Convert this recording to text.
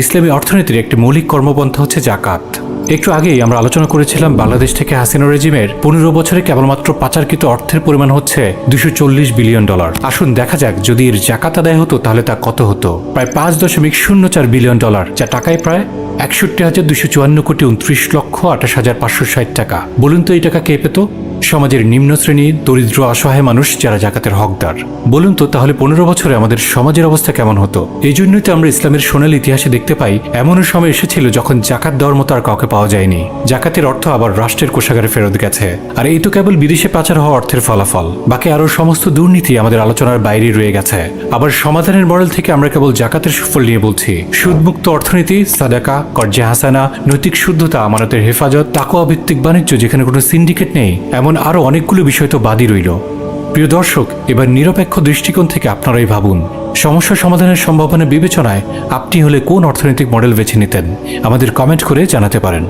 ইসলামী অর্থনীতির একটি মৌলিক কর্মপন্থা হচ্ছে জাকাত। একটু আগেই আমরা আলোচনা করেছিলাম বাংলাদেশ থেকে হাসিনা রেজিমের পনেরো বছরে কেবলমাত্র পাচারকৃত অর্থের পরিমাণ হচ্ছে দুশো বিলিয়ন ডলার। আসুন দেখা যাক যদি এর জাকাত আদায় হতো তাহলে তা কত হতো। প্রায় পাঁচ দশমিক শূন্য চার বিলিয়ন ডলার, যা টাকায় প্রায় একষট্টি হাজার দুশো চুয়ান্ন কোটি উনত্রিশ লক্ষ আঠাশ হাজার পাঁচশো ষাট টাকা। বলুন তো এই টাকা কে পেত? সমাজের নিম্ন শ্রেণি দরিদ্র, অসহায় মানুষ যারা জাকাতের হকদার। বলুন তো, তাহলে পনেরো বছরে আমাদের সমাজের অবস্থা কেমন হতো? এই জন্যই তো আমরা ইসলামের সোনালী ইতিহাসে দেখতে পাই, এমনও সময় এসেছিল যখন জাকাত দেওয়ার মতো আর কাউকে পাওয়া যায়নি। জাকাতের অর্থ আবার রাষ্ট্রের কোষাগারে ফেরত গেছে। আর এই তো কেবল বিদেশে পাচার হওয়া অর্থের ফলাফল। বাকি আরও সমস্ত দুর্নীতি আমাদের আলোচনার বাইরে রয়ে গেছে। আবার সমাধানের মডেল থেকে আমরা কেবল জাকাতের সুফল নিয়ে বলছি। সুদমুক্ত অর্থনীতি, সাদাকা, কর্জে হাসানা, নৈতিক শুদ্ধতা, আমানতের হেফাজত তাকোয়া ভিত্তিক বাণিজ্য, যেখানে কোনো সিন্ডিকেট নেই এমন আরও অনেকগুলো বিষয় তো বাদই রইল। প্রিয় দর্শক, এবার নিরপেক্ষ দৃষ্টিকোণ থেকে আপনারাই ভাবুন, সমস্যা সমাধানের সম্ভাবনা বিবেচনায় আপনি হলে কোন অর্থনৈতিক মডেল বেছে নিতেন? আমাদের কমেন্ট করে জানাতে পারেন।